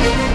Музика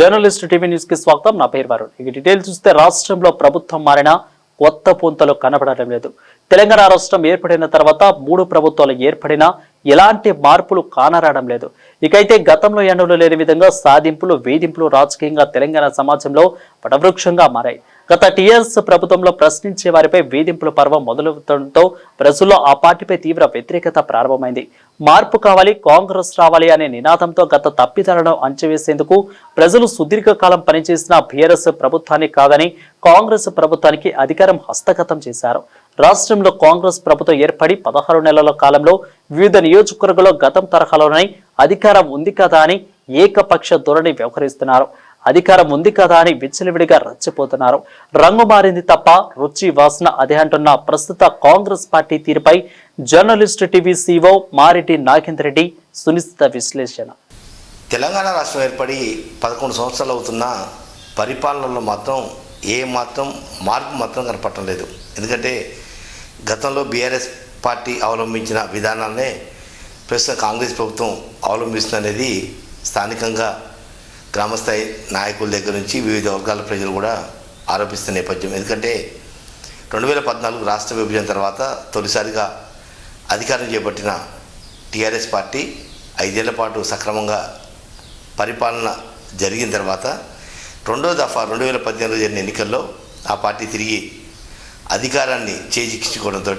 journalist TV న్యూస్కి స్వాగతం. నా పేరు వరుణ్. ఇక డీటెయిల్ చూస్తే రాష్ట్రంలో ప్రభుత్వం మారిన కొత్త పుంతలు కనబడటం లేదు. తెలంగాణ రాష్ట్రం ఏర్పడిన తర్వాత మూడు ప్రభుత్వాలు ఏర్పడినా ఎలాంటి మార్పులు కానరావడం లేదు. ఇకైతే గతంలో ఎండలు లేని విధంగా సాధింపులు వేధింపులు రాజకీయంగా తెలంగాణ సమాజంలో పటవృక్షంగా మారాయి. గత టీఆర్ఎస్ ప్రభుత్వంలో ప్రశ్నించే వారిపై వేధింపుల పర్వం మొదలవుతుండటంతో ప్రజల్లో ఆ పార్టీపై తీవ్ర వ్యతిరేకత ప్రారంభమైంది. మార్పు కావాలి కాంగ్రెస్ రావాలి అనే నినాదంతో గత తప్పిదాలను అంచవేసేందుకు ప్రజలు సుదీర్ఘకాలం పనిచేసిన బీఆర్ఎస్ ప్రభుత్వాన్ని కాదని కాంగ్రెస్ ప్రభుత్వానికి అధికారం హస్తగతం చేశారు. రాష్ట్రంలో కాంగ్రెస్ ప్రభుత్వం ఏర్పడి పదహారు నెలల కాలంలో వివిధ నియోజకవర్గాల్లో గతం తరహాలోనే అధికారం ఉంది కదా అని ఏకపక్ష ధోరణి వ్యవహరిస్తున్నారు. అధికారం ఉంది కదా అని విచ్చలవిడిగా రచ్చిపోతున్నారు. రంగు మారింది తప్ప రుచి వాసన అదే అంటున్న ప్రస్తుత కాంగ్రెస్ పార్టీ తీరుపై journalist TV CEO Mareddy Nagendra Reddy సునిశ్చిత విశ్లేషణ. తెలంగాణ రాష్ట్రం ఏర్పడి పదకొండు సంవత్సరాలు అవుతున్న పరిపాలనలో మాత్రం ఏ మాత్రం మార్పు మాత్రం కనపడటం లేదు. ఎందుకంటే గతంలో బీఆర్ఎస్ పార్టీ అవలంబించిన విధానాలనే ప్రస్తుతం కాంగ్రెస్ ప్రభుత్వం అవలంబిస్తుంది అనేది స్థానికంగా గ్రామస్థాయి నాయకుల దగ్గర నుంచి వివిధ వర్గాల ప్రజలు కూడా ఆరోపిస్తున్న నేపథ్యం. ఎందుకంటే రెండు వేల పద్నాలుగు రాష్ట్ర విభజన తర్వాత తొలిసారిగా అధికారం చేపట్టిన టీఆర్ఎస్ పార్టీ ఐదేళ్ళ పాటు సక్రమంగా పరిపాలన జరిగిన తర్వాత రెండో దఫా రెండు వేల పద్దెనిమిది జరిగిన ఎన్నికల్లో ఆ పార్టీ తిరిగి అధికారాన్ని చేజిక్కించుకోవడంతో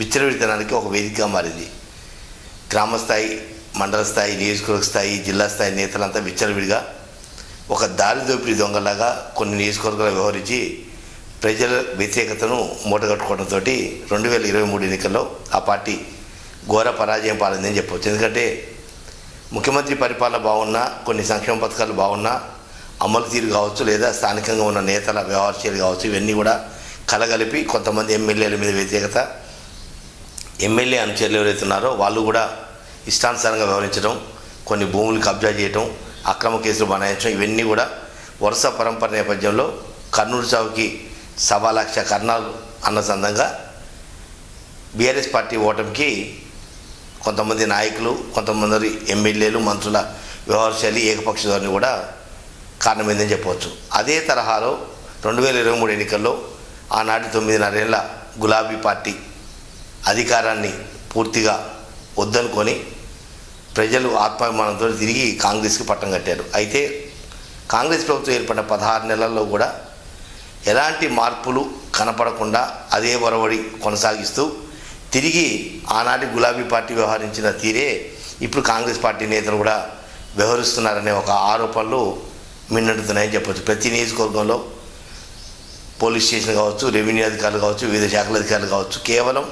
విచ్చలవిడితనానికి ఒక వేదికగా మారింది. గ్రామస్థాయి మండల స్థాయి నియోజకవర్గ స్థాయి జిల్లా స్థాయి నేతలంతా విచ్చలవిడిగా ఒక దారి దోపిడీ దొంగలాగా కొన్ని నియోజకవర్గాలు వ్యవహరించి ప్రజల వ్యతిరేకతను మూటగట్టుకోవడంతో రెండు వేల ఇరవై మూడు ఎన్నికల్లో ఆ పార్టీ ఘోర పరాజయం పాలిందని చెప్పవచ్చు. ఎందుకంటే ముఖ్యమంత్రి పరిపాలన బాగున్నా కొన్ని సంక్షేమ పథకాలు బాగున్నా అమలు తీరు కావచ్చు లేదా స్థానికంగా ఉన్న నేతల వ్యవహారశీలు కావచ్చు ఇవన్నీ కూడా కలగలిపి కొంతమంది ఎమ్మెల్యేల మీద వ్యతిరేకత ఎమ్మెల్యే అనుచరులు ఎవరైతే ఉన్నారో వాళ్ళు కూడా ఇష్టానుసారంగా వ్యవహరించడం కొన్ని భూములు కబ్జా చేయటం అక్రమ కేసులు బనాయించడం ఇవన్నీ కూడా వరుస పరంపర నేపథ్యంలో కర్నూలు చావుకి సవా లక్ష కర్ణాలు అన్న సందంగా బీఆర్ఎస్ పార్టీ ఓటమికి కొంతమంది నాయకులు కొంతమంది ఎమ్మెల్యేలు మంత్రుల వ్యవహారశైలి ఏకపక్ష ధోరణి కూడా కారణమైందని చెప్పవచ్చు. అదే తరహాలో రెండు వేల ఇరవై మూడు ఎన్నికల్లో ఆనాటి తొమ్మిదిన్నరేళ్ళ గులాబీ పార్టీ అధికారాన్ని పూర్తిగా వద్దనుకొని ప్రజలు ఆత్మాభిమానంతో తిరిగి కాంగ్రెస్కి పట్టం కట్టారు. అయితే కాంగ్రెస్ ప్రభుత్వం ఏర్పడిన పదహారు నెలల్లో కూడా ఎలాంటి మార్పులు కనపడకుండా అదే ఒరవడి కొనసాగిస్తూ తిరిగి ఆనాటి గులాబీ పార్టీ వ్యవహరించిన తీరే ఇప్పుడు కాంగ్రెస్ పార్టీ నేతలు కూడా వ్యవహరిస్తున్నారనే ఒక ఆరోపణలు మిన్నడుతున్నాయని చెప్పొచ్చు. ప్రతి నియోజకవర్గంలో పోలీస్ స్టేషన్ కావచ్చు రెవెన్యూ అధికారులు కావచ్చు వివిధ శాఖల అధికారులు కావచ్చు కేవలం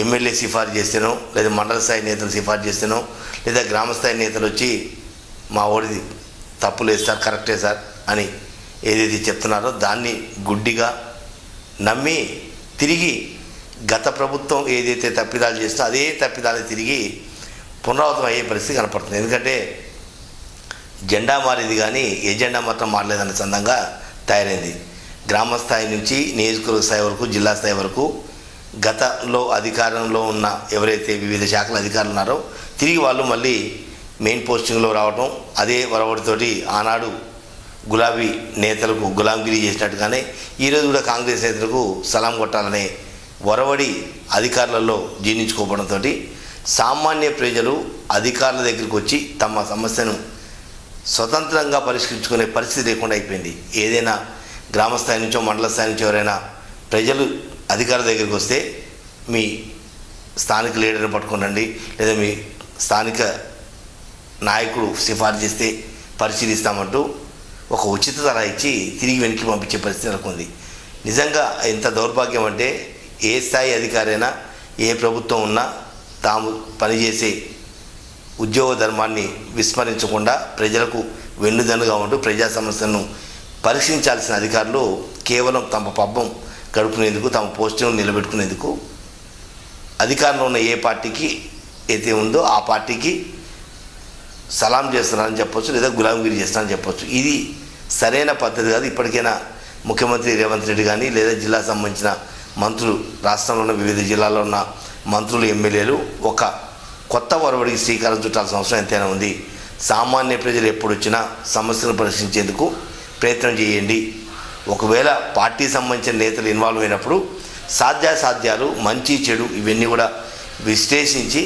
ఎమ్మెల్యే సిఫార్సు చేస్తేనో లేదా మండల స్థాయి నేతలు సిఫార్సు చేస్తేనో లేదా గ్రామస్థాయి నేతలు వచ్చి మా ఓడిది తప్పు లేదు సార్ కరెక్టే సార్ అని ఏదైతే చెప్తున్నారో దాన్ని గుడ్డిగా నమ్మి తిరిగి గత ప్రభుత్వం ఏదైతే తప్పిదాలు చేస్తుందో అదే తప్పిదాలు తిరిగి పునరావృతం అయ్యే పరిస్థితి కనపడుతుంది. ఎందుకంటే జెండా మారింది కానీ ఎజెండా మాత్రం మారలేదనే సందంగా తయారైంది. గ్రామ స్థాయి నుంచి నియోజకవర్గ స్థాయి వరకు జిల్లా స్థాయి వరకు గతంలో అధికారంలో ఉన్న ఎవరైతే వివిధ శాఖల అధికారులు ఉన్నారో తిరిగి వాళ్ళు మళ్ళీ మెయిన్ పోస్టింగ్లో రావడం అదే వరవడితోటి ఆనాడు గులాబీ నేతలకు గులాంగిరి చేసినట్టుగానే ఈరోజు కూడా కాంగ్రెస్ నేతలకు సలాం కొట్టాలనే వరవడి అధికారులలో జీర్ణించుకోవడంతో సామాన్య ప్రజలు అధికారుల దగ్గరికి వచ్చి తమ సమస్యను స్వతంత్రంగా పరిష్కరించుకునే పరిస్థితి లేకుండా అయిపోయింది. ఏదైనా గ్రామ స్థాయి నుంచో మండల స్థాయి నుంచో ఎవరైనా ప్రజలు అధికారుల దగ్గరికి వస్తే మీ స్థానిక లీడర్ని పట్టుకోనండి లేదా మీ స్థానిక నాయకుడు సిఫార్సు చేస్తే పరిశీలిస్తామంటూ ఒక ఉచిత ధర ఇచ్చి తిరిగి వెనక్కి పంపించే పరిస్థితి నెలకొంది. నిజంగా ఎంత దౌర్భాగ్యం అంటే ఏ స్థాయి అధికారైనా ఏ ప్రభుత్వం ఉన్నా తాము పనిచేసే ఉద్యోగ ధర్మాన్ని విస్మరించకుండా ప్రజలకు వెన్నుదన్నుగా ఉంటూ ప్రజా సమస్యలను పరీక్షించాల్సిన అధికారులు కేవలం తమ పబ్బం గడుపునేందుకు తమ పోస్టును నిలబెట్టుకునేందుకు అధికారంలో ఉన్న ఏ పార్టీకి అయితే ఉందో ఆ పార్టీకి సలాం చేస్తున్నారని చెప్పొచ్చు లేదా గులాంగిరి చేస్తున్నారని చెప్పొచ్చు. ఇది సరైన పద్ధతి కాదు. ఇప్పటికైనా ముఖ్యమంత్రి రేవంత్ రెడ్డి కానీ లేదా జిల్లా సంబంధించిన మంత్రులు రాష్ట్రంలో ఉన్న వివిధ జిల్లాల్లో ఉన్న మంత్రులు ఎమ్మెల్యేలు ఒక కొత్త ఒరవడికి శ్రీకారం చుట్టాల్సిన అవసరం ఎంతైనా ఉంది. సామాన్య ప్రజలు ఎప్పుడు వచ్చినా సమస్యలను పరిశీలించేందుకు ప్రయత్నం చేయండి. ఒకవేళ పార్టీ సంబంధించిన నేతలు ఇన్వాల్వ్ అయినప్పుడు సాధ్యాసాధ్యాలు మంచి చెడు ఇవన్నీ కూడా విశ్లేషించి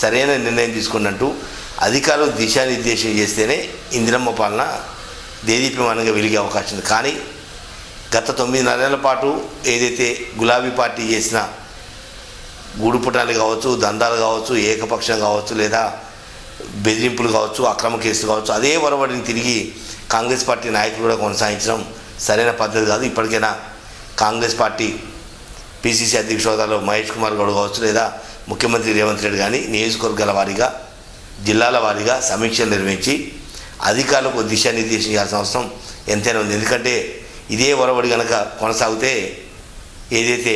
సరైన నిర్ణయం తీసుకున్నట్టు అధికారులు దిశానిర్దేశం చేస్తేనే ఇందిరమ్మ పాలన దేదీప్యమానంగా వెలిగే అవకాశం ఉంది. కానీ గత తొమ్మిది నెలల పాటు ఏదైతే గులాబీ పార్టీ చేసిన గూడుపుటాలు కావచ్చు దందాలు కావచ్చు ఏకపక్షం కావచ్చు లేదా బెదిరింపులు కావచ్చు అక్రమ కేసులు కావచ్చు అదే వరవడిని తిరిగి కాంగ్రెస్ పార్టీ నాయకులు కూడా కొనసాగించడం సరైన పద్ధతి కాదు. ఇప్పటికైనా కాంగ్రెస్ పార్టీ పిసిసి అధ్యక్ష హోదాలో మహేష్ కుమార్ గౌడ్ కావచ్చు లేదా ముఖ్యమంత్రి రేవంత్ రెడ్డి కానీ నియోజకవర్గాల వారీగా జిల్లాల వారీగా సమీక్షలు నిర్వహించి అధికారులకు దిశానిర్దేశం చేయాల్సిన అవసరం ఎంతైనా ఉంది. ఎందుకంటే ఇదే ఒరవడి కనుక కొనసాగితే ఏదైతే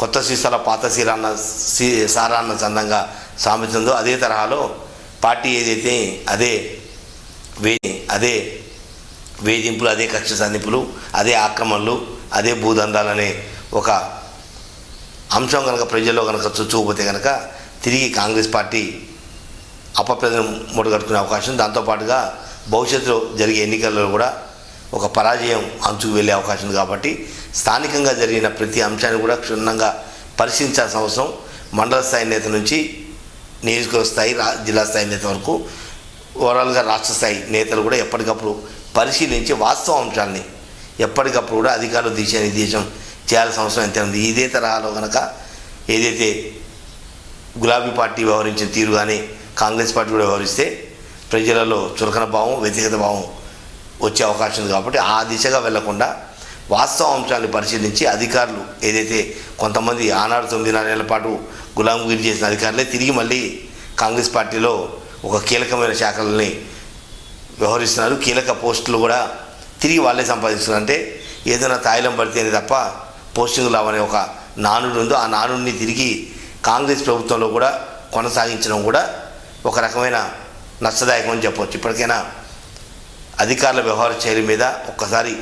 కొత్త సీసాల పాత సీరాన్న సీ సారాన్న చందంగా సామెతుందో అదే తరహాలో పార్టీ ఏదైతే అదే వే అదే వేధింపులు అదే కక్ష సంధింపులు అదే ఆక్రమణలు అదే భూదందాలనే ఒక అంశం కనుక ప్రజల్లో కనుక చూచుకుపోతే కనుక తిరిగి కాంగ్రెస్ పార్టీ అపప్రదం మూటగట్టుకునే అవకాశం దాంతోపాటుగా భవిష్యత్తులో జరిగే ఎన్నికల్లో కూడా ఒక పరాజయం అంచుకు వెళ్ళే అవకాశం ఉంది కాబట్టి స్థానికంగా జరిగిన ప్రతి అంశాన్ని కూడా క్షుణ్ణంగా పరిశీలించాల్సిన అవసరం మండల స్థాయి నేత నుంచి నియోజకవర్గ స్థాయి జిల్లా స్థాయి నేత వరకు. ఓవరాల్గా రాష్ట్ర స్థాయి నేతలు కూడా ఎప్పటికప్పుడు పరిశీలించి వాస్తవ అంశాలని ఎప్పటికప్పుడు కూడా అధికారులు దిశానిర్దేశం చేయాల్సిన అవసరం ఎంత ఉంది? ఇదే తరహాలో కనుక ఏదైతే గులాబీ పార్టీ వ్యవహరించిన తీరు కానీ కాంగ్రెస్ పార్టీ కూడా వ్యవహరిస్తే ప్రజలలో చులకన భావం వ్యక్తిగత భావం వచ్చే అవకాశం ఉంది కాబట్టి ఆ దిశగా వెళ్ళకుండా వాస్తవ అంశాన్ని పరిశీలించి అధికారులు ఏదైతే కొంతమంది ఆనాడు తొమ్మిది నెలల పాటు గులాంగిరి చేసిన అధికారులే తిరిగి మళ్ళీ కాంగ్రెస్ పార్టీలో ఒక కీలకమైన శాఖలని వ్యవహరిస్తున్నారు. కీలక పోస్టులు కూడా తిరిగి వాళ్ళే సంపాదిస్తున్నారు. అంటే ఏదైనా తాయిలం పడితేనే తప్ప పోస్టింగ్ రావనే ఒక నానుడు ఉందో ఆ నానుడిని తిరిగి కాంగ్రెస్ ప్రభుత్వంలో కూడా కొనసాగించడం కూడా ఒక రకమైన నష్టదాయకం అని చెప్పవచ్చు ఇప్పటికైనా అధికారుల వ్యవహార శైలి మీద ఒక్కసారి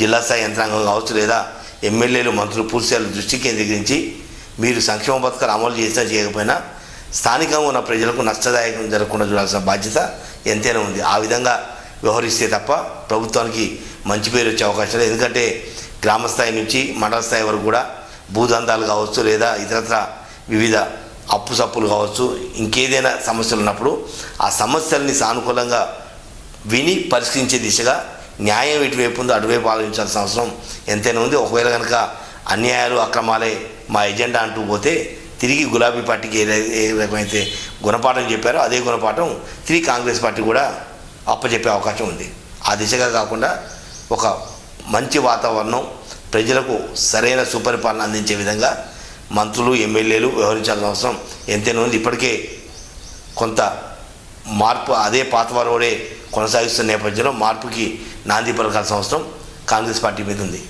జిల్లా స్థాయి యంత్రాంగం కావచ్చు లేదా ఎమ్మెల్యేలు మంత్రులు పూర్తిస్థాయిలో దృష్టి కేంద్రీకరించి మీరు సంక్షేమ పథకాలు అమలు చేసినా చేయకపోయినా స్థానికంగా ఉన్న ప్రజలకు నష్టదాయకం జరగకుండా చూడాల్సిన బాధ్యత ఎంతైనా ఉంది. ఆ విధంగా వ్యవహరిస్తే తప్ప ప్రభుత్వానికి మంచి పేరు వచ్చే అవకాశం లేదు. ఎందుకంటే గ్రామ స్థాయి నుంచి మండల స్థాయి వరకు కూడా భూదందాలు కావచ్చు లేదా ఇతరత్ర వివిధ అప్పు సప్పులు కావచ్చు ఇంకేదైనా సమస్యలు ఉన్నప్పుడు ఆ సమస్యల్ని సానుకూలంగా విని పరిష్కరించే దిశగా న్యాయం ఎటువైపు ఉందో అటువైపు ఆలోచించాల్సిన అవసరం ఎంతైనా ఉంది. ఒకవేళ కనుక అన్యాయాలు అక్రమాలే మా ఎజెండా అంటూ పోతే తిరిగి గులాబీ పార్టీకి ఏ రక- ఏ రకమైతే గుణపాఠం చెప్పారో అదే గుణపాఠం తిరిగి కాంగ్రెస్ పార్టీ కూడా అప్పచెప్పే అవకాశం ఉంది. ఆ దిశగా కాకుండా ఒక మంచి వాతావరణం ప్రజలకు సరైన సుపరిపాలన అందించే విధంగా మంత్రులు ఎమ్మెల్యేలు వ్యవహరించాల్సిన అవసరం ఎంతైనా ఉంది. ఇప్పటికే కొంత మార్పు అదే పాతవారోడే కొనసాగిస్తున్న నేపథ్యంలో మార్పుకి నాంది పలకాల్సిన అవసరం కాంగ్రెస్ పార్టీ మీద ఉంది.